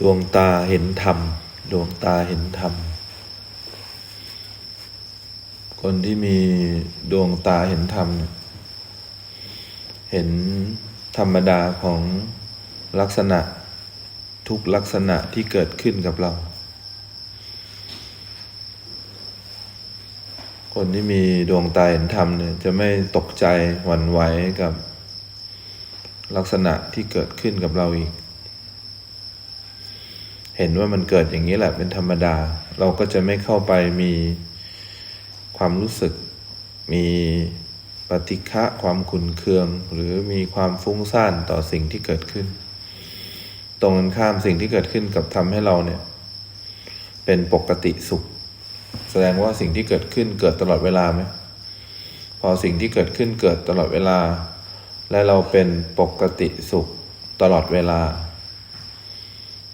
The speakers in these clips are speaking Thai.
ดวงตาเห็นธรรม ดวงตาเห็นธรรม คนที่มีดวงตาเห็นธรรม เห็นธรรมดาของลักษณะทุกลักษณะที่เกิดขึ้นกับเรา คนที่มีดวงตาเห็นธรรมเนี่ยจะไม่ตกใจหวั่นไหวกับลักษณะที่เกิดขึ้นกับเราอีก เห็นว่ามันเกิดอย่างนี้แหละเป็นธรรมดา เราก็จะไม่เข้าไปมีความรู้สึก มีปฏิฆะความขุนเคือง หรือมีความฟุ้งซ่านต่อสิ่งที่เกิดขึ้น ตรงกันข้ามสิ่งที่เกิดขึ้นกับทำให้เราเนี่ย เป็นปกติสุข แสดงว่าสิ่งที่เกิดขึ้นเกิดตลอดเวลาไหมพอสิ่งที่เกิดขึ้นเกิดตลอดเวลา และเราเป็นปกติสุขตลอดเวลา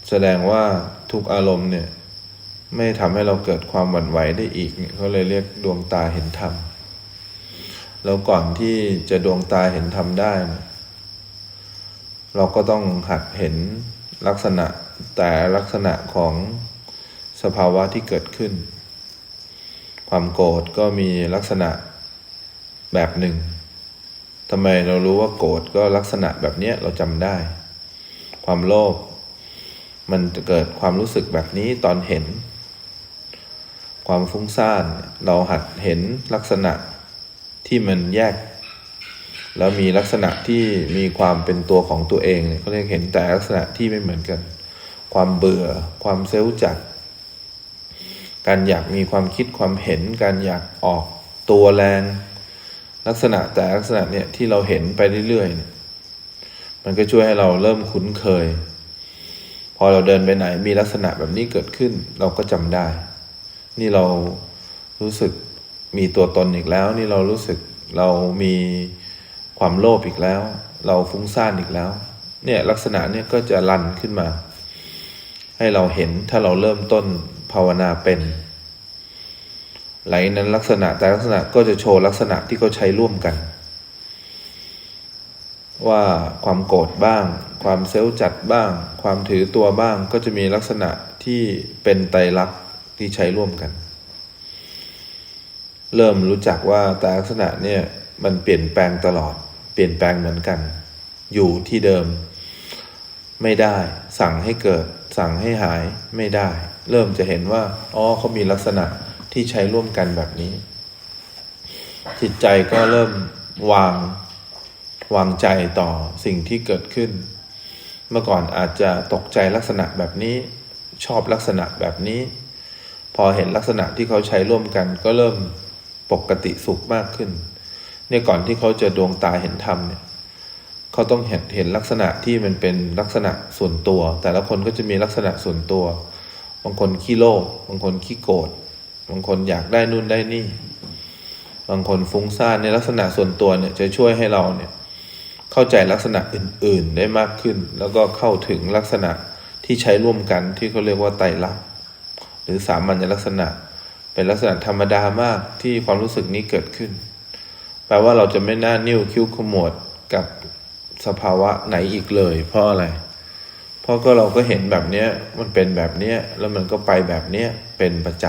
แสดงว่าทุกอารมณ์เนี่ย ไม่ทำให้เราเกิดความหวั่นไหวได้อีกเนี่ยเขาเลยเรียกดวงตาเห็นธรรมแล้วก่อนที่จะดวงตาเห็นธรรมได้เนี่ยเราก็ต้องหัดเห็นลักษณะแต่ลักษณะของสภาวะที่เกิดขึ้น ความโกรธก็มีลักษณะแบบหนึ่งทำไมเรารู้ว่าโกรธก็ลักษณะแบบนี้เราจำได้ ความโลภ มันจะเกิดความรู้สึกแบบนี้ตอนเห็น ความฟุ้งซ่าน เราหัดเห็นลักษณะที่มันแยก แล้วมีลักษณะที่มีความเป็นตัวของตัวเองเขาเรียกเห็นแต่ลักษณะที่ไม่เหมือนกัน ความเบื่อ ความเซลล์จัด การอยากมีความคิดความเห็น การอยากออกตัวแรง ลักษณะแต่ลักษณะเนี่ยที่เราเห็นไปเรื่อยๆมันก็ช่วยให้เราเริ่มคุ้นเคย พอเราเดินไปไหนมีลักษณะแบบนี้เกิดขึ้น เราก็จำได้ นี่เรารู้สึกมีตัวตนอีกแล้ว นี่เรารู้สึกเรามีความโลภอีกแล้ว เราฟุ้งซ่านอีกแล้ว เนี่ยลักษณะเนี่ยก็จะรันขึ้นมา ให้เราเห็นถ้าเราเริ่มต้นภาวนาเป็นหลังนั้นลักษณะแต่ลักษณะก็จะโชว์ลักษณะที่เขาใช้ร่วมกัน ว่าความโกรธบ้าง ความเซลล์จัดบ้าง ความถือตัวบ้าง ก็จะมีลักษณะที่เป็นไตรลักษณ์ที่ใช้ร่วมกัน เริ่มรู้จักว่าแต่ลักษณะเนี่ยมันเปลี่ยนแปลงตลอด เปลี่ยนแปลงเหมือนกัน อยู่ที่เดิม ไม่ได้ สั่งให้เกิด สั่งให้หายไม่ได้ เริ่มจะเห็นว่าอ๋อเขามีลักษณะที่ใช้ร่วมกันแบบนี้ จิตใจก็เริ่มวาง วางใจต่อสิ่งที่เกิดขึ้น เมื่อก่อนอาจจะตกใจลักษณะแบบนี้ชอบลักษณะแบบนี้ พอเห็นลักษณะที่เขาใช้ร่วมกันก็เริ่มปกติสุขมากขึ้น เนี่ยก่อนที่เขาจะดวงตาเห็นธรรมเนี่ยเขาต้องเห็นเห็นลักษณะที่มันเป็นลักษณะส่วนตัว แต่ละคนก็จะมีลักษณะส่วนตัว บางคนขี้โลภบางคนขี้โกรธบางคนอยากได้นู่นได้นี่ บางคนฟุ้งซ่านในลักษณะส่วนตัวเนี่ยจะช่วยให้เราเนี่ย เข้าใจลักษณะอื่น ๆได้มากขึ้น แล้วก็เข้าถึงลักษณะที่ใช้ร่วมกันที่เขาเรียกว่าไตรลักษณ์หรือสามัญลักษณะ เป็นลักษณะธรรมดามากที่ความรู้สึกนี้เกิดขึ้น แปลว่าเราจะไม่น่านิ้วคิ้วขมวดกับสภาวะไหนอีกเลย เพราะอะไร เพราะก็เราก็เห็นแบบเนี้ยมันเป็นแบบเนี้ยแล้วมันก็ไปแบบเนี้ยเป็นประจ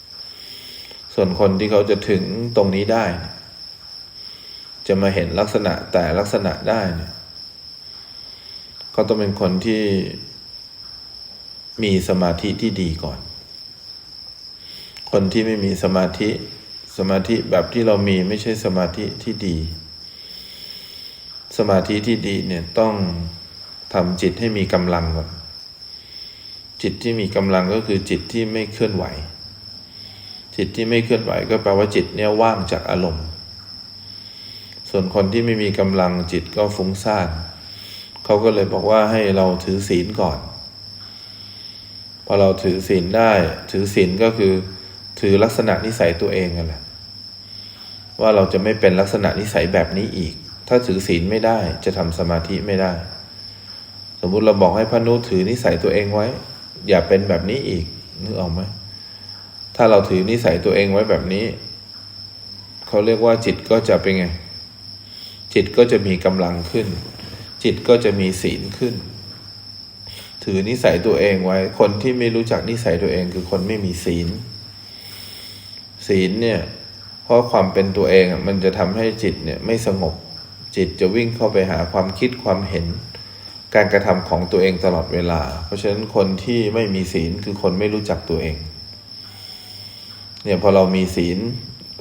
ำส่วนคนที่เขาจะถึงตรงนี้ได้ จะมาเห็นลักษณะแต่ลักษณะได้เนี่ยเขาต้องเป็นคนที่มีสมาธิที่ดีก่อน คนที่ไม่มีสมาธิ สมาธิแบบที่เรามีไม่ใช่สมาธิที่ดี สมาธิที่ดีเนี่ยต้องทำจิตให้มีกำลังก่อน จิตที่มีกำลังก็คือจิตที่ไม่เคลื่อนไหว จิตที่ไม่เคลื่อนไหวก็แปลว่าจิตเนี่ยว่างจากอารมณ์ ส่วนคนที่ไม่มีกำลังจิตก็ฟุ้งซ่านเขาก็เลยบอกว่าให้เราถือศีลก่อน พอเราถือศีลได้ ถือศีลก็คือ ถือลักษณะนิสัยตัวเองนั่นแหละว่าเราจะไม่เป็นลักษณะนิสัยแบบนี้อีก ถ้าถือศีลไม่ได้จะทำสมาธิไม่ได้ สมมุติเราบอกให้พระนุถือนิสัยตัวเองไว้ อย่าเป็นแบบนี้อีกนึกออกไหมถ้าเราถือนิสัยตัวเองไว้แบบนี้ เขาเรียกว่าจิตก็จะเป็นไง จิตก็จะมีกำลังขึ้น จิตก็จะมีศีลขึ้น ถือนิสัยตัวเองไว้ คนที่ไม่รู้จักนิสัยตัวเองคือคนไม่มีศีล ศีลเนี่ย เพราะความเป็นตัวเองมันจะทำให้จิตเนี่ยไม่สงบ จิตจะวิ่งเข้าไปหาความคิดความเห็น การกระทำของตัวเองตลอดเวลา เพราะฉะนั้นคนที่ไม่มีศีลคือคนไม่รู้จักตัวเอง เนี่ยพอเรามีศีล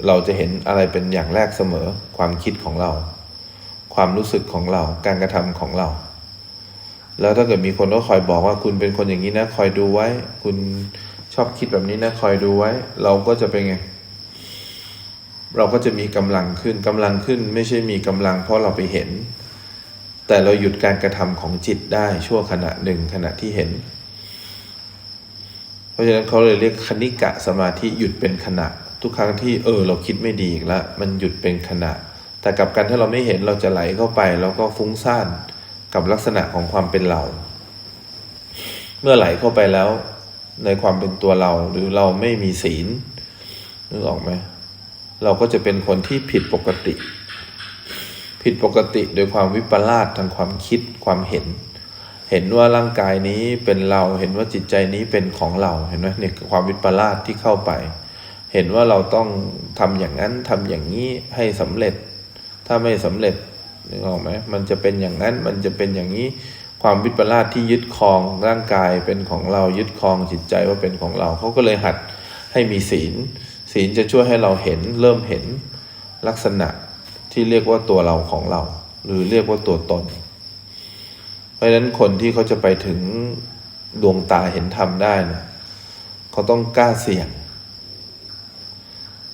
เราจะเห็นอะไรเป็นอย่างแรกเสมอความคิดของเรา ความรู้สึกของเรา การกระทำของเรา แล้วถ้าเกิดมีคนก็คอยบอกว่าคุณเป็นคนอย่างนี้นะ คอยดูไว้ คุณชอบคิดแบบนี้นะ คอยดูไว้ เราก็จะเป็นไง เราก็จะมีกำลังขึ้นกำลังขึ้น ไม่ใช่มีกำลัง เพราะเราไปเห็น แต่เราหยุดการกระทำของจิตได้ชั่วขณะหนึ่งขณะที่เห็น เพราะฉะนั้นเขาเลยเรียกคณิกะสมาธิหยุดเป็นขณะ ทุกครั้งที่เออ เราคิดไม่ดีอีกแล้วมันหยุดเป็นขณะ แต่กลับกันถ้าเราไม่เห็นเราจะไหลเข้าไป แล้วก็ฟุ้งซ่านกับลักษณะของความเป็นเรา เมื่อไหลเข้าไปแล้วในความเป็นตัวเราหรือเราไม่มีศีลนึกออกไหมเราก็จะเป็นคนที่ผิดปกติ ผิดปกติโดยความวิปลาสทางความคิดความเห็น เห็นว่าร่างกายนี้เป็นเราเห็นว่าจิตใจนี้เป็นของเราเห็นไหมเนี่ยคือความวิปลาสที่เข้าไป เห็นว่าเราต้องทำอย่างนั้นทำอย่างนี้ให้สำเร็จ ถ้าไม่สำเร็จนึกออกไหมมันจะเป็นอย่างนั้นมันจะเป็นอย่างนี้ความวิปลาสที่ยึดครองร่างกายเป็นของเรายึดครองจิตใจว่าเป็นของเราเขาก็เลยหัดให้มีศีล ศีลจะช่วยให้เราเห็นเริ่มเห็นลักษณะที่เรียกว่าตัวเราของเรา หรือเรียกว่าตัวตน เพราะฉะนั้นคนที่เขาจะไปถึงดวงตาเห็นธรรมได้นะเขาต้องกล้าเสี่ยง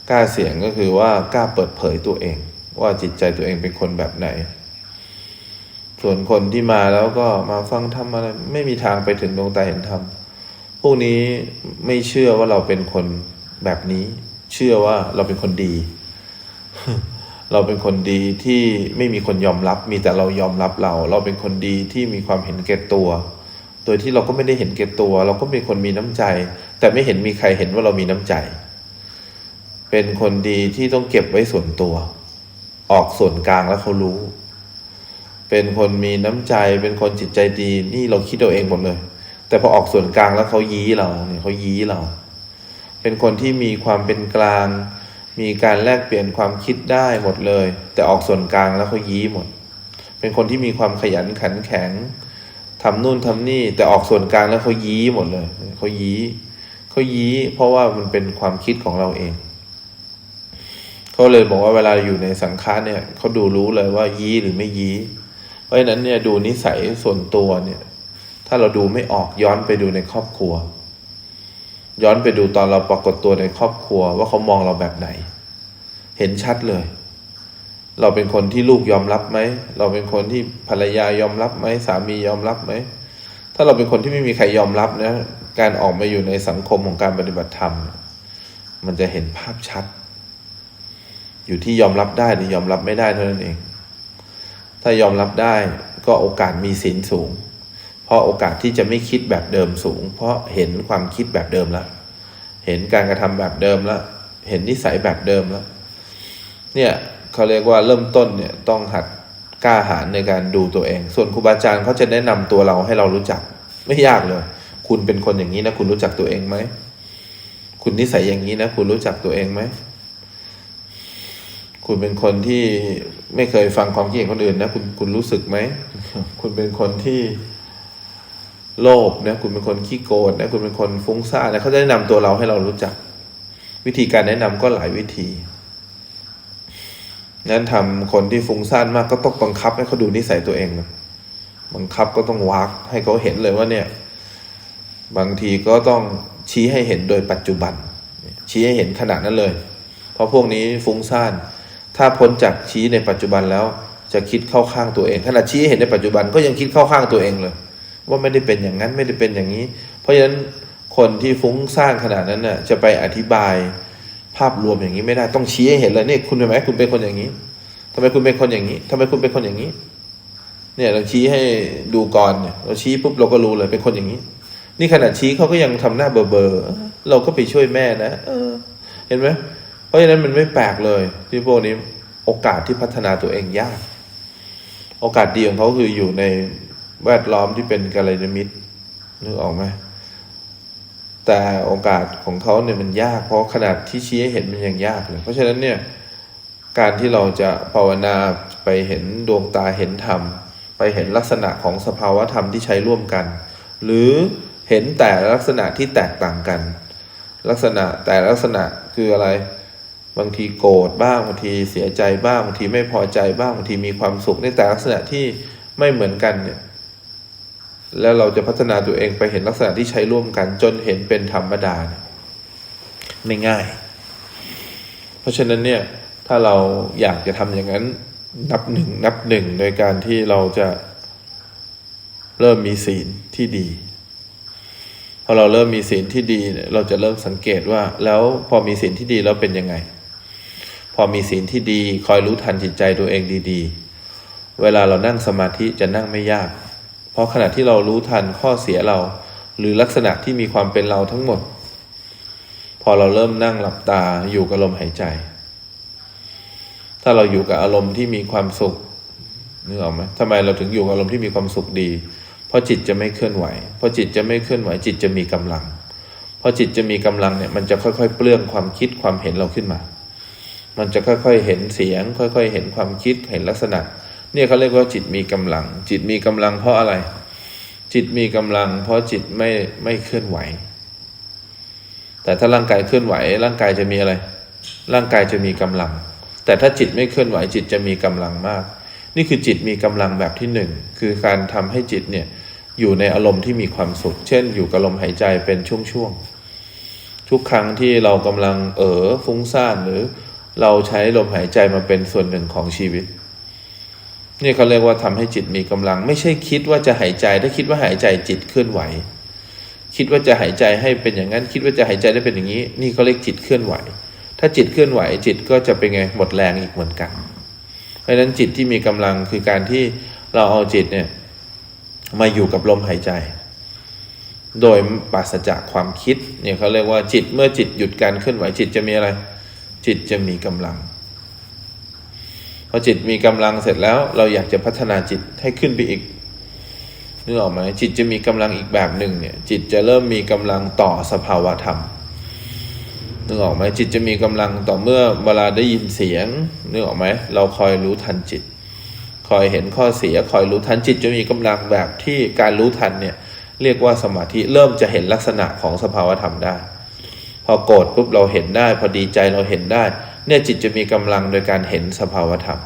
กล้าเสี่ยงก็คือว่ากล้าเปิดเผยตัวเอง ว่าจิตใจตัวเองเป็นคนแบบไหน ส่วนคนที่มาแล้วก็มาฟังธรรมอะไรไม่มีทางไปถึงดวงตาเห็นธรรมพวกนี้ไม่เชื่อว่าเราเป็นคนแบบนี้ เชื่อว่าเราเป็นคนดี เราเป็นคนดีที่ไม่มีคนยอมรับ มีแต่เรายอมรับเรา เราเป็นคนดีที่มีความเห็นแก่ตัว โดยที่เราก็ไม่ได้เห็นแก่ตัว เราก็เป็นคนมีน้ำใจ แต่ไม่เห็นมีใครเห็นว่าเรามีน้ำใจ เป็นคนดีที่ต้องเก็บไว้ส่วนตัว ออกส่วนกลางแล้วเขารู้ เป็นคนมีน้ำใจ เป็นคนจิตใจดี นี่เราคิดเอาเองหมดเลย แต่พอออกส่วนกลางแล้วเขายี้เราเนี่ยเขายี้เรา เป็นคนที่มีความเป็นกลาง มีการแลกเปลี่ยนความคิดได้หมดเลย แต่ออกส่วนกลางแล้วเขายี้หมด เป็นคนที่มีความขยันขันแข็งทำนู่นทำนี่ แต่ออกส่วนกลางแล้วเขายี้หมดเลยเขายี้เขายี้เพราะว่ามันเป็นความคิดของเราเอง เขาเลยบอกว่าเวลาอยู่ในสังขารเนี่ยเขาดูรู้เลยว่ายี้หรือไม่ยี้ เพราะฉะนั้นเนี่ยดูนิสัยส่วนตัวเนี่ย ถ้าเราดูไม่ออกย้อนไปดูในครอบครัว ย้อนไปดูตอนเราปรากฏตัวในครอบครัว ว่าเขามองเราแบบไหน เห็นชัดเลย เราเป็นคนที่ลูกยอมรับไหมเราเป็นคนที่ภรรยายอมรับไหมสามียอมรับไหมถ้าเราเป็นคนที่ไม่มีใครยอมรับนะการออกมาอยู่ในสังคมของการปฏิบัติธรรม มันจะเห็นภาพชัด อยู่ที่ยอมรับได้หรือยอมรับไม่ได้เท่านั้นเอง ถ้ายอมรับได้ก็โอกาสมีศีลสูง เพราะโอกาสที่จะไม่คิดแบบเดิมสูง เพราะเห็นความคิดแบบเดิมแล้ว เห็นการกระทำแบบเดิมแล้ว เห็นนิสัยแบบเดิมแล้ว เนี่ยเขาเรียกว่าเริ่มต้นเนี่ยต้องหัดกล้าหาญในการดูตัวเอง ส่วนครูบาอาจารย์เขาจะแนะนำตัวเราให้เรารู้จัก ไม่ยากเลย คุณเป็นคนอย่างนี้นะ คุณรู้จักตัวเองไหม คุณนิสัยอย่างนี้นะ คุณรู้จักตัวเองไหม คุณเป็นคนที่ไม่เคยฟังความคิดเห็นคนอื่นนะคุณคุณรู้สึกไหมคุณเป็นคนที่โลภนะคุณเป็นคนขี้โกรธนะคุณเป็นคนฟุ้งซ่านนะเขาจะแนะนำตัวเราให้เรารู้จัก วิธีการแนะนำก็หลายวิธีนั้นทำคนที่ฟุ้งซ่านมากก็ต้องบังคับให้เขาดูนิสัยตัวเองนะบังคับก็ต้องวักให้เขาเห็นเลยว่าเนี่ย บางทีก็ต้องชี้ให้เห็นโดยปัจจุบัน ชี้ให้เห็นขนาดนั้นเลย เพราะพวกนี้ฟุ้งซ่าน ถ้าพ้นจากชี้ในปัจจุบันแล้วจะคิดเข้าข้างตัวเองขณะชี้เห็นในปัจจุบันก็ยังคิดเข้าข้างตัวเองเลย ว่าไม่ได้เป็นอย่างนั้นไม่ได้เป็นอย่างนี้ เพราะฉะนั้นคนที่ฟุ้งซ่านขนาดนั้นน่ะจะไปอธิบายภาพรวมอย่างนี้ไม่ได้ต้องชี้ให้เห็นเลยนี่คุณเห็นไหมคุณเป็นคนอย่างนี้ทำไมคุณเป็นคนอย่างนี้ทำไมคุณเป็นคนอย่างนี้ เนี่ยเราชี้ให้ดูก่อนเนี่ยเราชี้ปุ๊บเราก็รู้เลยเป็นคนอย่างนี้ นี่ขนาดชี้เขาก็ยังทำหน้าเบอเบอร์เราก็ไปช่วยแม่นะเออ เห็นไหม เพราะฉะนั้นมันไม่แปลกเลย ที่พวกนี้โอกาสที่พัฒนาตัวเองยาก โอกาสดีของเขาคืออยู่ในแวดล้อมที่เป็นกัลยาณมิตรนึกออกไหมแต่โอกาสของเขาเนี่ยมันยาก เพราะขนาดที่ชี้ให้เห็นมันยังยากเลย เพราะฉะนั้นเนี่ยการที่เราจะภาวนาไปเห็นดวงตาเห็นธรรม ไปเห็นลักษณะของสภาวะธรรมที่ใช้ร่วมกัน หรือเห็นแต่ลักษณะที่แตกต่างกัน ลักษณะแต่ลักษณะคืออะไร บางทีโกรธบ้างบางทีเสียใจบ้างบางทีไม่พอใจบ้างบางทีมีความสุขในแต่ลักษณะที่ไม่เหมือนกันเนี่ย แล้วเราจะพัฒนาตัวเองไปเห็นลักษณะที่ใช้ร่วมกัน จนเห็นเป็นธรรมดาเนี่ยไม่ง่าย เพราะฉะนั้นเนี่ย ถ้าเราอยากจะทำอย่างนั้น นับหนึ่งนับหนึ่งโดยการที่เราจะเริ่มมีศีลที่ดีพอเราเริ่มมีศีลที่ดีเนี่ยเราจะเริ่มสังเกตว่า แล้วพอมีศีลที่ดีแล้วเป็นยังไง พอมีศีลที่ดีคอยรู้ทันจิตใจตัวเองดีๆ เวลาเรานั่งสมาธิจะนั่งไม่ยาก เพราะขณะที่เรารู้ทันข้อเสียเรา หรือลักษณะที่มีความเป็นเราทั้งหมด พอเราเริ่มนั่งหลับตาอยู่กับลมหายใจ ถ้าเราอยู่กับอารมณ์ที่มีความสุขนึกออกไหมทำไมเราถึงอยู่กับอารมณ์ที่มีความสุขดี เพราะจิตจะไม่เคลื่อนไหว เพราะจิตจะไม่เคลื่อนไหว จิตจะมีกำลังพอจิตจะมีกำลังเนี่ยมันจะค่อยๆ เปลื้องความคิดความเห็นเราขึ้นมา มันจะค่อยๆเห็นเสียง ค่อยๆ เห็นความคิดเห็นลักษณะ เนี่ยเขาเรียกว่าจิตมีกำลัง จิตมีกำลังเพราะอะไร จิตมีกำลัง เพราะจิตไม่ไม่เคลื่อนไหว แต่ถ้าร่างกายเคลื่อนไหว ร่างกายจะมีอะไร ร่างกายจะมีกำลัง แต่ถ้าจิตไม่เคลื่อนไหว จิตจะมีกำลังมาก นี่คือจิตมีกำลังแบบที่หนึ่งคือการทำให้จิตเนี่ยอยู่ในอารมณ์ที่มีความสุข เช่น อยู่กับลมหายใจเป็นช่วงๆทุกครั้งที่เรากำลังเออฟุ้งซ่านหรือ เราใช้ลมหายใจมาเป็นส่วนหนึ่งของชีวิต นี่เขาเรียกว่าทำให้จิตมีกำลัง ไม่ใช่คิดว่าจะหายใจ ถ้าคิดว่าหายใจจิตเคลื่อนไหว คิดว่าจะหายใจให้เป็นอย่างนั้น คิดว่าจะหายใจได้เป็นอย่างนี้ นี่เขาเรียกจิตเคลื่อนไหว ถ้าจิตเคลื่อนไหว จิตก็จะเป็นไงหมดแรงอีกเหมือนกัน เพราะฉะนั้นจิตที่มีกำลังคือการที่เราเอาจิตเนี่ยมาอยู่กับลมหายใจ โดยปราศจากความคิดเนี่ยเขาเรียกว่าจิตเมื่อจิตหยุดการเคลื่อนไหวจิตจะมีอะไร จิตจะมีกำลังพอจิตมีกำลังเสร็จแล้ว เราอยากจะพัฒนาจิตให้ขึ้นไปอีกนึกออกไหมจิตจะมีกำลังอีกแบบหนึ่งเนี่ย จิตจะเริ่มมีกำลังต่อสภาวะธรรมนึกออกไหมจิตจะมีกำลังต่อเมื่อเวลาได้ยินเสียงนึกออกไหมเราคอยรู้ทันจิต คอยเห็นข้อเสีย คอยรู้ทันจิตจะมีกำลังแบบที่การรู้ทันเนี่ย เรียกว่าสมาธิเริ่มจะเห็นลักษณะของสภาวะธรรมได้ พอโกรธปุ๊บเราเห็นได้ พอดีใจเราเห็นได้ เนี่ยจิตจะมีกำลังโดยการเห็นสภาวธรรม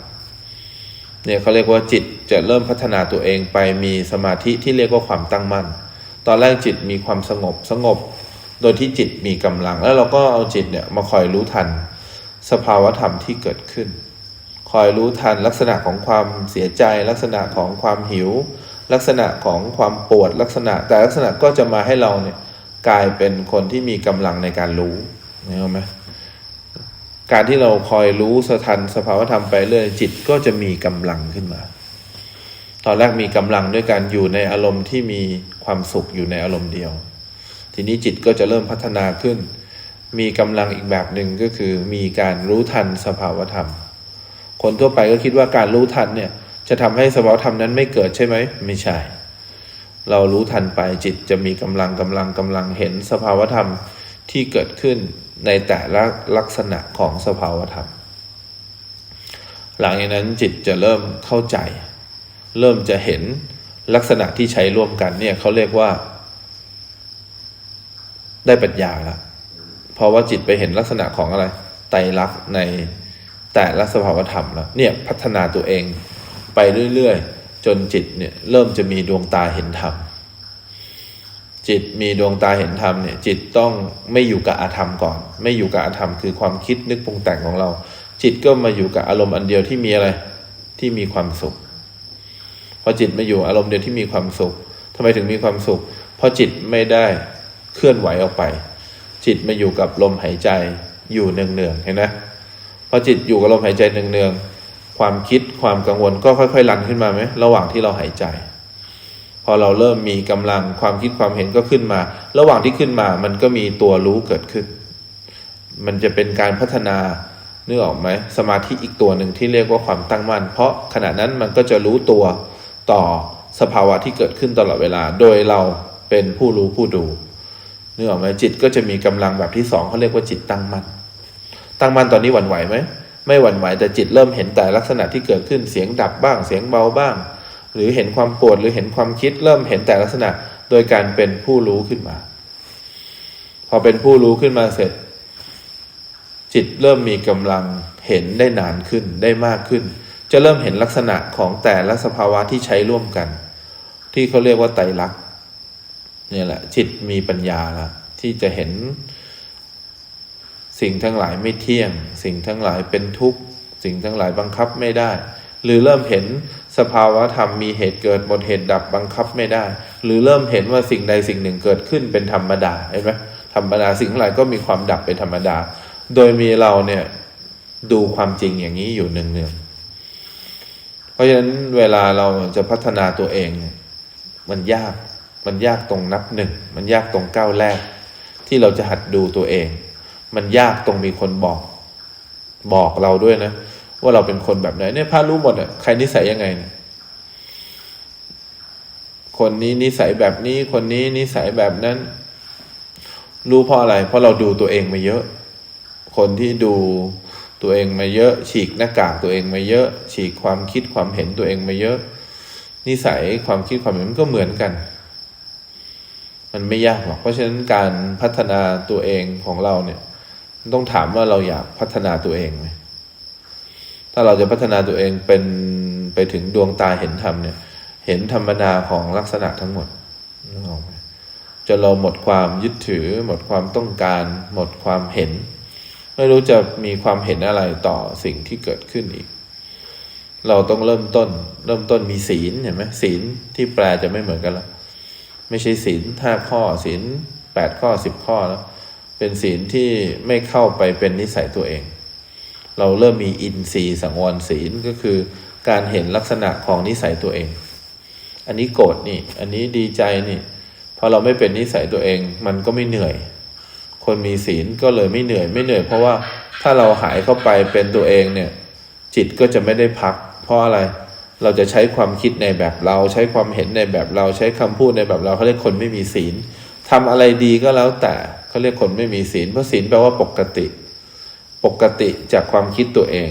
เนี่ยเขาเรียกว่าจิตจะเริ่มพัฒนาตัวเองไปมีสมาธิที่เรียกว่าความตั้งมั่น ตอนแรกจิตมีความสงบสงบ โดยที่จิตมีกำลัง แล้วเราก็เอาจิตเนี่ยมาคอยรู้ทัน สภาวธรรมที่เกิดขึ้น คอยรู้ทันลักษณะของความเสียใจ ลักษณะของความหิว ลักษณะของความปวดลักษณะแต่ลักษณะก็จะมาให้เราเนี่ย กลายเป็นคนที่มีกำลังในการรู้เห็นไหมการที่เราคอยรู้สทันสภาวธรรมไปเรื่อยจิตก็จะมีกำลังขึ้นมา ตอนแรกมีกำลังด้วยการอยู่ในอารมณ์ที่มีความสุขอยู่ในอารมณ์เดียว ทีนี้จิตก็จะเริ่มพัฒนาขึ้น มีกำลังอีกแบบหนึ่งก็คือ มีการรู้ทันสภาวธรรม คนทั่วไปก็คิดว่าการรู้ทันเนี่ยจะทำให้สภาวธรรมนั้นไม่เกิดใช่ไหมไม่ใช่ เรารู้ทันไปจิตจะมีกำลังกำลังกำลังเห็นสภาวธรรมที่เกิดขึ้นในแต่ละลักษณะของสภาวธรรม หลังจากนั้นจิตจะเริ่มเข้าใจ เริ่มจะเห็นลักษณะที่ใช้ร่วมกันเนี่ยเขาเรียกว่า ได้ปัญญาแล้วเพราะว่าจิตไปเห็นลักษณะของอะไรไตรลักษณ์ในแต่ละสภาวธรรมแล้วเนี่ยพัฒนาตัวเองไปเรื่อยๆ จนจิตเนี่ยเริ่มจะมีดวงตาเห็นธรรมจิตมีดวงตาเห็นธรรมเนี่ยจิตต้องไม่อยู่กับอาธรรมก่อน ไม่อยู่กับอาธรรมคือความคิดนึกปรุงแต่งของเรา จิตก็มาอยู่กับอารมณ์อันเดียวที่มีอะไรที่มีความสุข พอจิตมาอยู่อารมณ์เดียวที่มีความสุขทำไมถึงมีความสุข เพราะจิตไม่ได้เคลื่อนไหวออกไป จิตมาอยู่กับลมหายใจอยู่เนืองๆเห็นไหมพอจิตอยู่กับลมหายใจเนืองๆ ความคิดความกังวลก็ค่อยๆรันขึ้นมาไหมระหว่างที่เราหายใจ พอเราเริ่มมีกำลังความคิดความเห็นก็ขึ้นมา ระหว่างที่ขึ้นมามันก็มีตัวรู้เกิดขึ้น มันจะเป็นการพัฒนานึกออกไหมสมาธิอีกตัวหนึ่งที่เรียกว่าความตั้งมั่น เพราะขณะนั้นมันก็จะรู้ตัวต่อสภาวะที่เกิดขึ้นตลอดเวลา โดยเราเป็นผู้รู้ผู้ดูนึกออกไหมจิตก็จะมีกำลังแบบที่สองเขาเรียกว่าจิตตั้งมั่นตั้งมั่นตอนนี้หวั่นไหวไหม ไม่หวั่นไหวแต่จิตเริ่มเห็นแต่ลักษณะที่เกิดขึ้นเสียงดับบ้างเสียงเบาบ้าง หรือเห็นความโกรธหรือเห็นความคิด เริ่มเห็นแต่ลักษณะโดยการเป็นผู้รู้ขึ้นมา พอเป็นผู้รู้ขึ้นมาเสร็จ จิตเริ่มมีกำลังเห็นได้นานขึ้นได้มากขึ้น จะเริ่มเห็นลักษณะของแต่ละสภาวะที่ใช้ร่วมกัน ที่เขาเรียกว่าไตรลักษณ์เนี่ยแหละจิตมีปัญญาละที่จะเห็น สิ่งทั้งหลายไม่เที่ยง สิ่งทั้งหลายเป็นทุกข์ สิ่งทั้งหลายบังคับไม่ได้ หรือเริ่มเห็นสภาวะธรรมมีเหตุเกิดหมดเหตุดับบังคับไม่ได้ หรือเริ่มเห็นว่าสิ่งใดสิ่งหนึ่งเกิดขึ้นเป็นธรรมดาเห็นไหมธรรมดาสิ่งทั้งหลายก็มีความดับเป็นธรรมดา โดยมีเราเนี่ยดูความจริงอย่างนี้อยู่เนืองๆเพราะฉะนั้นเวลาเราจะพัฒนาตัวเองเนี่ยมันยาก มันยากตรงนับหนึ่ง มันยากตรงก้าวแรก ที่เราจะหัดดูตัวเอง มันยากตรงมีคนบอก บอกเราด้วยนะ ว่าเราเป็นคนแบบไหนเนี่ยพระรู้หมดอะใครนิสัยยังไงเนี่ยคนนี้นิสัยแบบนี้ คนนี้นิสัยแบบนั้น รู้เพราะอะไร เพราะเราดูตัวเองมาเยอะ คนที่ดูตัวเองมาเยอะ ฉีกหน้ากากตัวเองมาเยอะ ฉีกความคิดความเห็นตัวเองมาเยอะ นิสัยความคิดความเห็นมันก็เหมือนกัน มันไม่ยากหรอกเพราะฉะนั้นการพัฒนาตัวเองของเราเนี่ย ต้องถามว่าเราอยากพัฒนาตัวเองไหมถ้าเราจะพัฒนาตัวเองเป็นไปถึงดวงตาเห็นธรรมเนี่ย เห็นธรรมดาของลักษณะทั้งหมดนึกออกไหมจนเราหมดความยึดถือ หมดความต้องการ หมดความเห็น ไม่รู้จะมีความเห็นอะไรต่อสิ่งที่เกิดขึ้นอีก เราต้องเริ่มต้น เริ่มต้นมีศีลเห็นไหมศีลที่แปลจะไม่เหมือนกันแล้วไม่ใช่ศีลห้าข้อศีลแปดข้อสิบข้อแล้ว เป็นศีลที่ไม่เข้าไปเป็นนิสัยตัวเอง เราเริ่มมีอินทรีย์สังวรศีลก็คือการเห็นลักษณะของนิสัยตัวเอง อันนี้โกรธนี่ อันนี้ดีใจนี่ พอเราไม่เป็นนิสัยตัวเอง มันก็ไม่เหนื่อย คนมีศีลก็เลยไม่เหนื่อยไม่เหนื่อย เพราะว่าถ้าเราหายเข้าไปเป็นตัวเองเนี่ย จิตก็จะไม่ได้พัก เพราะอะไร เราจะใช้ความคิดในแบบเรา ใช้ความเห็นในแบบเรา ใช้คำพูดในแบบเราเขาเรียกคนไม่มีศีลทำอะไรดีก็แล้วแต่ เขาเรียกคนไม่มีศีลเพราะศีลแปลว่าปกติ ปกติจากความคิดตัวเอง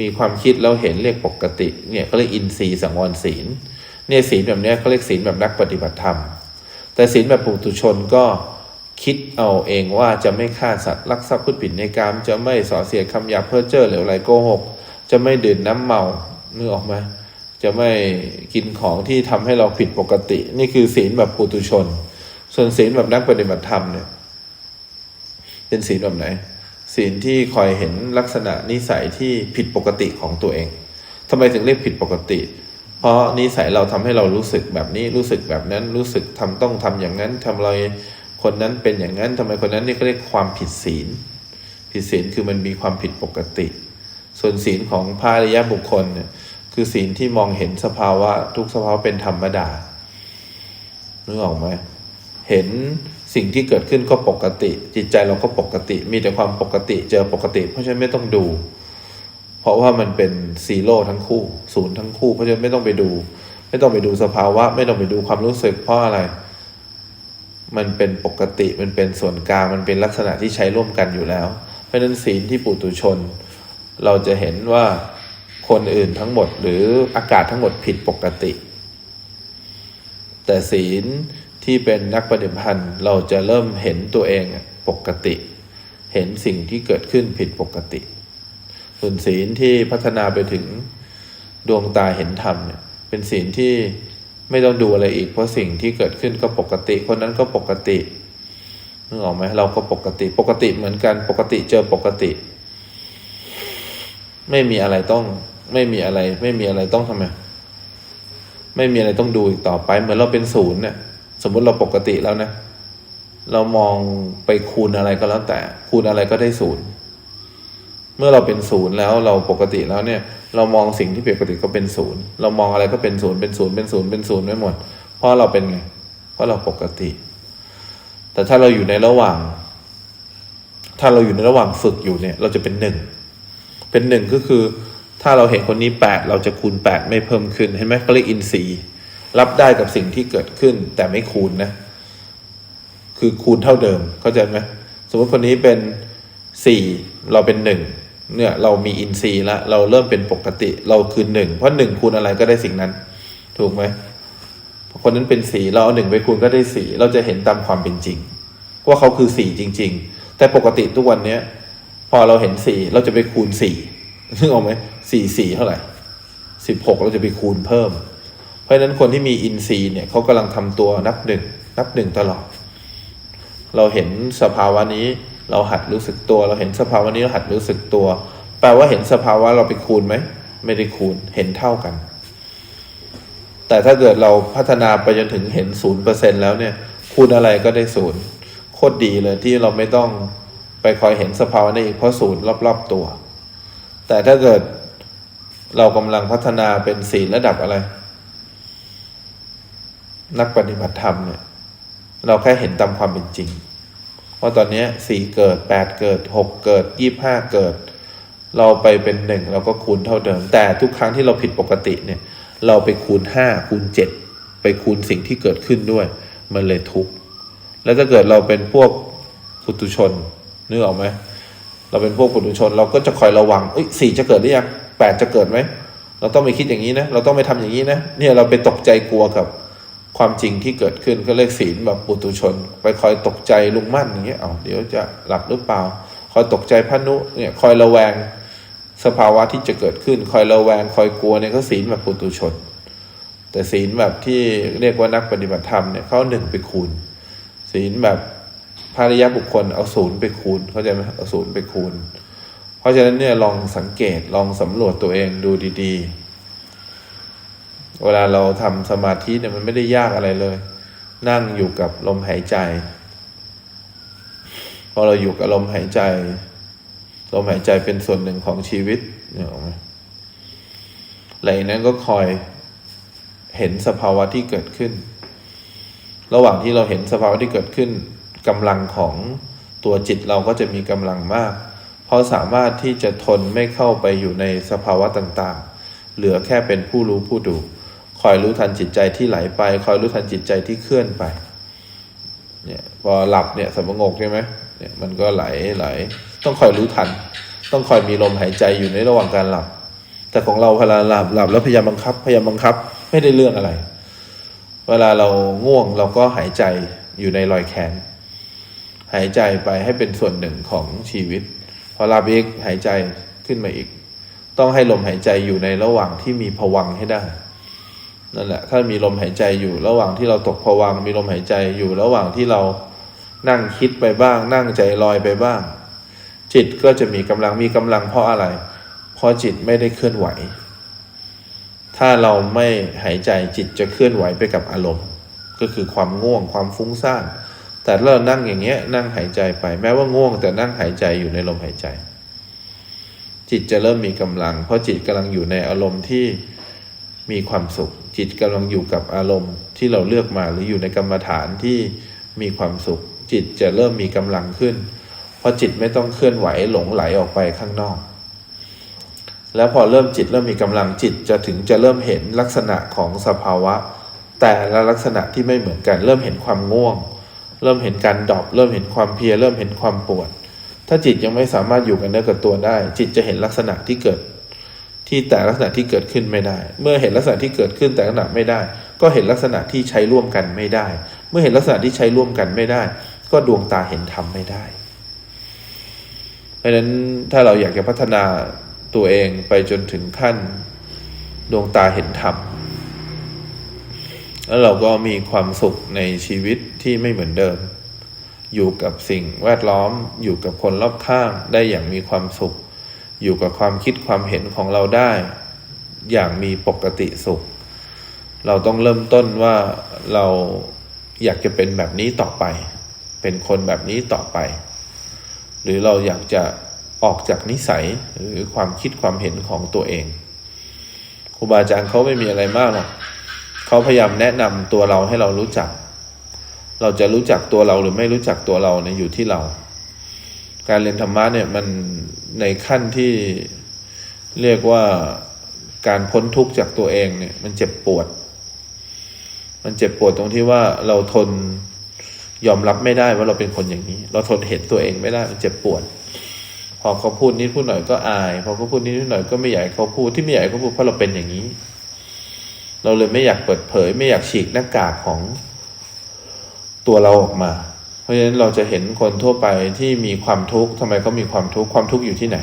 มีความคิดแล้วเห็นเรียกปกติ เนี่ยเขาเรียกอินทรีย์สังวรศีล เนี่ยศีลแบบเนี้ยเขาเรียกศีลแบบนักปฏิบัติธรรม แต่ศีลแบบปุถุชนก็คิดเอาเองว่าจะไม่ฆ่าสัตว์ลักทรัพย์พูดผิดในกาม จะไม่ส่อเสียดคำหยาบเพ้อเจ้อหรืออะไรโกหก จะไม่ดื่มน้ำเมาเนึกอออกไหมจะไม่กินของที่ทำให้เราผิดปกติ นี่คือศีลแบบปุถุชน ส่วนศีลแบบนักปฏิบัติธรรมเนี่ย เป็นศีลแบบไหน ศีลที่คอยเห็นลักษณะนิสัยที่ผิดปกติของตัวเองทำไมถึงเรียกผิดปกติ เพราะนิสัยเราทำให้เรารู้สึกแบบนี้รู้สึกแบบนั้นรู้สึกทำต้องทำอย่างนั้นทำอะไรคนนั้นเป็นอย่างนั้นทำไมคนนั้นนี่ก็เรียกความผิดศีล ผิดศีลคือมันมีความผิดปกติ ส่วนศีลของพระอริยบุคคลเนี่ยคือศีลที่มองเห็นสภาวะทุกสภาวะเป็นธรรมดานึกออกไหมเห็น สิ่งที่เกิดขึ้นก็ปกติ จิตใจเราก็ปกติ มีแต่ความปกติเจอปกติ เพราะฉะนั้นไม่ต้องดู เพราะว่ามันเป็นซีโร่ทั้งคู่ศูนย์ทั้งคู่ เพราะฉะนั้นไม่ต้องไปดู ไม่ต้องไปดูสภาวะ ไม่ต้องไปดูความรู้สึกเพราะอะไร มันเป็นปกติมันเป็นส่วนกลางมันเป็นลักษณะที่ใช้ร่วมกันอยู่แล้ว เพราะฉะนั้นศีลที่ปุตุชน เราจะเห็นว่าคนอื่นทั้งหมด หรืออากาศทั้งหมดผิดปกติ แต่ศีล ที่เป็นนักปฏิพันธ์เราจะเริ่มเห็นตัวเองปกติ เห็นสิ่งที่เกิดขึ้นผิดปกติ ส่วนศีลที่พัฒนาไปถึงดวงตาเห็นธรรมเนี่ยเป็นศีลที่ไม่ต้องดูอะไรอีก เพราะสิ่งที่เกิดขึ้นก็ปกติ คนนั้นก็ปกตินึกออกไหมเราก็ปกติ ปกติเหมือนกัน ปกติเจอปกติ ไม่มีอะไรต้องไม่มีอะไร ไม่มีอะไรต้องทำไมไม่มีอะไรต้องดูอีกต่อไป เหมือนเราเป็นศูนย์เนี่ย สมมุติเราปกติแล้วนะ เรามองไปคูณอะไรก็แล้วแต่ คูณอะไรก็ได้ศูนย์เมื่อเราเป็นศูนย์แล้วเราปกติแล้วเนี่ย เรามองสิ่งที่ผิดปกติก็เป็นศูนย์เรามองอะไรก็เป็นศูนย์เป็นศูนย์เป็นศูนย์เป็นศูนย์ไม่หมด เพราะเราเป็นไง เพราะเราปกติ แต่ถ้าเราอยู่ในระหว่าง ถ้าเราอยู่ในระหว่างฝึกอยู่เนี่ย เราจะเป็นหนึ่งเป็นหนึ่งก็คือ ถ้าเราเห็นคนนี้แปดเราจะคูณแปดไม่เพิ่มขึ้นเห็นไหมเขาเรียกอินทรีย์ รับได้กับสิ่งที่เกิดขึ้น แต่ไม่คูณนะ คือคูณเท่าเดิม เข้าใจไหมสมมติคนนี้เป็นสี่เราเป็นหนึ่งเนี่ยเรามีอินทรีย์ละเราเริ่มเป็นปกติ เราคือหนึ่งเพราะหนึ่งคูณอะไรก็ได้สิ่งนั้น ถูกไหมคนนั้นเป็นสี่เราเอาหนึ่งไปคูณก็ได้สี่เราจะเห็นตามความเป็นจริง ว่าเขาคือสี่จริง ๆ แต่ปกติทุกวันเนี้ย พอเราเห็นสี่เราจะไปคูณสี่นึกออกไหมสี่สี่เท่าไหร่สิบหกเราจะไปคูณเพิ่ม เพราะฉะนั้นคนที่มีอินทรีย์เนี่ยเขากำลังทำตัวนับหนึ่งนับหนึ่งตลอด เราเห็นสภาวะนี้เราหัดรู้สึกตัว เราเห็นสภาวะนี้เราหัดรู้สึกตัว แปลว่าเห็นสภาวะเราไปคูณไหมไม่ได้คูณเห็นเท่ากัน แต่ถ้าเกิดเราพัฒนาไปจนถึงเห็นศูนย์เปอร์เซ็นแล้วเนี่ยคูณอะไรก็ได้ศูนย์โคตรดีเลยที่เราไม่ต้องไปคอยเห็นสภาวะนี้อีกเพราะศูนย์รอบ ๆตัว แต่ถ้าเกิดเรากำลังพัฒนาเป็นศีลระดับอะไร นักปฏิบัติธรรมเนี่ย เราแค่เห็นตามความเป็นจริงว่าตอนนี้สี่เกิดแปดเกิดหกเกิดยี่ห้าเกิด เราไปเป็นหนึ่งเราก็คูณเท่าเดิม แต่ทุกครั้งที่เราผิดปกติเนี่ย เราไปคูณห้าคูณเจ็ดไปคูณสิ่งที่เกิดขึ้นด้วย มันเลยทุกข์แล้วถ้าเกิดเราเป็นพวกปุตุชนนึกออกไหมเราเป็นพวกปุถุชน เราก็จะคอยระวังเอ้ยสี่จะเกิดหรือยังแปดจะเกิดไหมเราต้องไม่คิดอย่างนี้นะ เราต้องไม่ทำอย่างนี้นะ เนี่ยเราไปตกใจกลัวกับ ความจริงที่เกิดขึ้นก็เรียกศีลแบบปุถุชน ไปคอยตกใจลุงมั่นอย่างเงี้ยเอาเดี๋ยวจะหลับหรือเปล่า คอยตกใจพระนุเนี่ยคอยระแวงสภาวะที่จะเกิดขึ้น คอยระแวงคอยกลัวเนี่ยก็ศีลแบบปุถุชน แต่ศีลแบบที่เรียกว่านักปฏิบัติธรรมเนี่ยเขาหนึ่งไปคูณ ศีลแบบภาริยะบุคคลเอาศูนย์ไปคูณเข้าใจไหมเอาศูนย์ไปคูณ เพราะฉะนั้นเนี่ยลองสังเกตลองสำรวจตัวเองดูดี ๆ เวลาเราทำสมาธิเนี่ยมันไม่ได้ยากอะไรเลย นั่งอยู่กับลมหายใจ พอเราอยู่กับลมหายใจ ลมหายใจเป็นส่วนหนึ่งของชีวิตเนี่ยหลังนั้นก็คอยเห็นสภาวะที่เกิดขึ้น ระหว่างที่เราเห็นสภาวะที่เกิดขึ้นกำลังของตัวจิตเราก็จะมีกำลังมาก เพราะสามารถที่จะทนไม่เข้าไปอยู่ในสภาวะต่างๆ เหลือแค่เป็นผู้รู้ผู้ดู คอยรู้ทันจิตใจที่ไหลไป คอยรู้ทันจิตใจที่เคลื่อนไป เนี่ยพอหลับเนี่ยสมงกใช่ไหมเนี่ยมันก็ไหลไหล ต้องคอยรู้ทัน ต้องคอยมีลมหายใจอยู่ในระหว่างการหลับ แต่ของเราเวลาหลับหลับแล้วพยายามบังคับ พยายามบังคับไม่ได้เรื่องอะไร เวลาเราง่วงเราก็หายใจอยู่ในรอยแขน หายใจไปให้เป็นส่วนหนึ่งของชีวิต พอหลับอีกหายใจขึ้นมาอีก ต้องให้ลมหายใจอยู่ในระหว่างที่มีผวังให้ได้ นั่นแหละถ้ามีลมหายใจอยู่ระหว่างที่เราตกผวังมีลมหายใจอยู่ระหว่างที่เรานั่งคิดไปบ้าง นั่งใจลอยไปบ้าง จิตก็จะมีกำลังมีกำลังเพราะอะไร เพราะจิตไม่ได้เคลื่อนไหว ถ้าเราไม่หายใจจิตจะเคลื่อนไหวไปกับอารมณ์ ก็คือความง่วงความฟุ้งซ่านแต่เรานั่งอย่างเงี้ยนั่งหายใจไป แม้ว่าง่วงแต่นั่งหายใจอยู่ในลมหายใจ จิตจะเริ่มมีกำลัง เพราะจิตกำลังอยู่ในอารมณ์ที่ มีความสุข จิตกำลังอยู่กับอารมณ์ที่เราเลือกมาหรืออยู่ในกรรมฐานที่มีความสุข จิตจะเริ่มมีกำลังขึ้น เพราะจิตไม่ต้องเคลื่อนไหวหลงไหลออกไปข้างนอก แล้วพอเริ่มจิตเริ่มมีกำลังจิตจะถึงจะเริ่มเห็นลักษณะของสภาวะ แต่ละลักษณะที่ไม่เหมือนกัน เริ่มเห็นความง่วง เริ่มเห็นการดรอปเริ่มเห็นความเพียเริ่มเห็นความปวด ถ้าจิตยังไม่สามารถอยู่กับเนื้อกับตัวได้ จิตจะเห็นลักษณะที่เกิด ที่แต่ลักษณะที่เกิดขึ้นไม่ได้ เมื่อเห็นลักษณะที่เกิดขึ้นแต่ลักษณะไม่ได้ ก็เห็นลักษณะที่ใช้ร่วมกันไม่ได้ เมื่อเห็นลักษณะที่ใช้ร่วมกันไม่ได้ ก็ดวงตาเห็นธรรมไม่ได้เพราะฉะนั้นถ้าเราอยากจะพัฒนาตัวเองไปจนถึงขั้นดวงตาเห็นธรรมแล้วเราก็มีความสุขในชีวิตที่ไม่เหมือนเดิม อยู่กับสิ่งแวดล้อมอยู่กับคนรอบข้างได้อย่างมีความสุข อยู่กับความคิดความเห็นของเราได้ อย่างมีปกติสุข เราต้องเริ่มต้นว่าเราอยากจะเป็นแบบนี้ต่อไป เป็นคนแบบนี้ต่อไป หรือเราอยากจะออกจากนิสัยหรือความคิดความเห็นของตัวเองครูบาอาจารย์เขาไม่มีอะไรมากหรอกเขาพยายามแนะนำตัวเราให้เรารู้จัก เราจะรู้จักตัวเราหรือไม่รู้จักตัวเราเนี่ยอยู่ที่เรา การเรียนธรรมะเนี่ยมัน ในขั้นที่เรียกว่าการพ้นทุกข์จากตัวเองเนี่ยมันเจ็บปวด มันเจ็บปวดตรงที่ว่าเราทนยอมรับไม่ได้ว่าเราเป็นคนอย่างนี้ เราทนเห็นตัวเองไม่ได้มันเจ็บปวด พอเขาพูดนิดพูดหน่อยก็อาย พอเขาพูดนิดหน่อยก็ไม่อยากให้เขาพูดที่ไม่อยากให้เขาพูดเพราะเราเป็นอย่างนี้ เราเลยไม่อยากเปิดเผย ไม่อยากฉีกหน้ากากของตัวเราออกมา ราะฉะนั้นเราจะเห็นคนทั่วไปที่มีความทุกข์ทำไมเขามีความทุกข์ความทุกข์อยู่ที่ไหน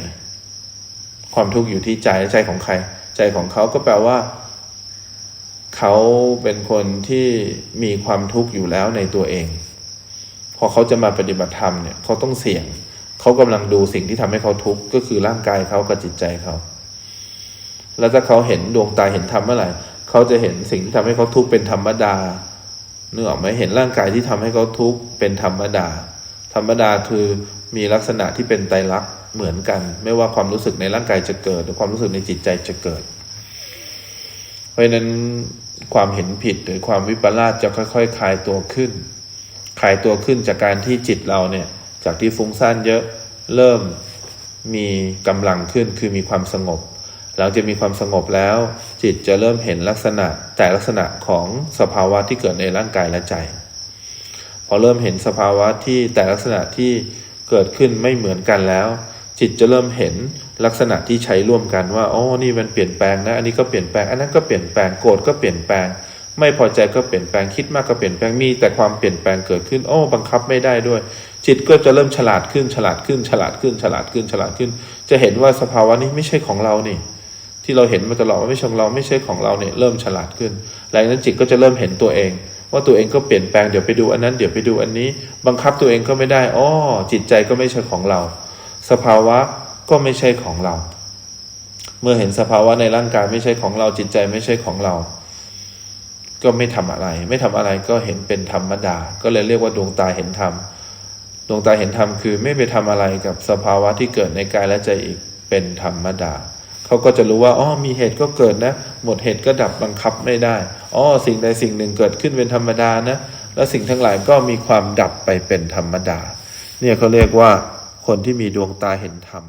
ความทุกข์อยู่ที่ใจใจของใคร ใจของเขาก็แปลว่า เขาเป็นคนที่มีความทุกข์อยู่แล้วในตัวเอง พอเขาจะมาปฏิบัติธรรมเนี่ยเขาต้องเสี่ยง เขากำลังดูสิ่งที่ทำให้เขาทุกข์ก็คือร่างกายเขากับจิตใจเขา แล้วถ้าเขาเห็นดวงตาเห็นธรรมเมื่อไหร่เขาจะเห็นสิ่งที่ทำให้เขาทุกข์เป็นธรรมดา นื้ออกไหมเห็นร่างกายที่ทำให้เขาทุกข์เป็นธรรมดา ธรรมดาคือมีลักษณะที่เป็นไตรลักษณ์เหมือนกัน ไม่ว่าความรู้สึกในร่างกายจะเกิด หรือความรู้สึกในจิตใจจะเกิด เพราะฉะนั้นความเห็นผิดหรือความวิปลาสจะค่อยๆคคลายตัวขึ้น คลายตัวขึ้นจากการที่จิตเราเนี่ย จากที่ฟุ้งซ่านเยอะเริ่มมีกำลังขึ้นคือมีความสงบ หลังจากมีความสงบแล้ว จิตจะเริ่มเห็นลักษณะแต่ลักษณะของสภาวะที่เกิดในร่างกายและใจ พอเริ่มเห็นสภาวะที่แต่ลักษณะที่เกิดขึ้นไม่เหมือนกันแล้ว จิตจะเริ่มเห็นลักษณะที่ใช้ร่วมกันว่าอ๋อนี่มันเปลี่ยนแปลงนะอันนี้ก็เปลี่ยนแปลงอันนั้นก็เปลี่ยนแปลงโกรธก็เปลี่ยนแปลง ไม่พอใจก็เปลี่ยนแปลงคิดมากก็เปลี่ยนแปลงมี แต่ความเปลี่ยนแปลงเกิดขึ้นโอ้บังคับไม่ได้ด้วย จิตก็จะเริ่มฉลาดขึ้นฉลาดขึ้นฉลาดขึ้นฉลาดขึ้นฉลาดขึ้น จะเห็นว่าสภาวะนี้ไม่ใช่ของเรานี่ ที่เราเห็นมาตลอดว่าไม่ใช่ของเราไม่ใช่ของเราเนี่ยเริ่มฉลาดขึ้นหลังนั้นจิตก็จะเริ่มเห็นตัวเอง ว่าตัวเองก็เปลี่ยนแปลงเดี๋ยวไปดูอันนั้นเดี๋ยวไปดูอันนี้ บังคับตัวเองก็ไม่ได้อ้อจิตใจก็ไม่ใช่ของเรา สภาวะก็ไม่ใช่ของเรา เมื่อเห็นสภาวะในร่างกายไม่ใช่ของเรา จิตใจไม่ใช่ของเรา ก็ไม่ทำอะไร ไม่ทำอะไรก็เห็นเป็นธรรมดา ก็เลยเรียกว่าดวงตาเห็นธรรมดวงตาเห็นธรรมคือไม่ไปทำอะไรกับสภาวะที่เกิดในกายและใจอีกเป็นธรรมดา เขาก็จะรู้ว่าอ๋อมีเหตุก็เกิดนะ หมดเหตุก็ดับบังคับไม่ได้อ๋อสิ่งใดสิ่งหนึ่งเกิดขึ้นเป็นธรรมดานะ แล้วสิ่งทั้งหลายก็มีความดับไปเป็นธรรมดา เนี่ยเขาเรียกว่าคนที่มีดวงตาเห็นธรรม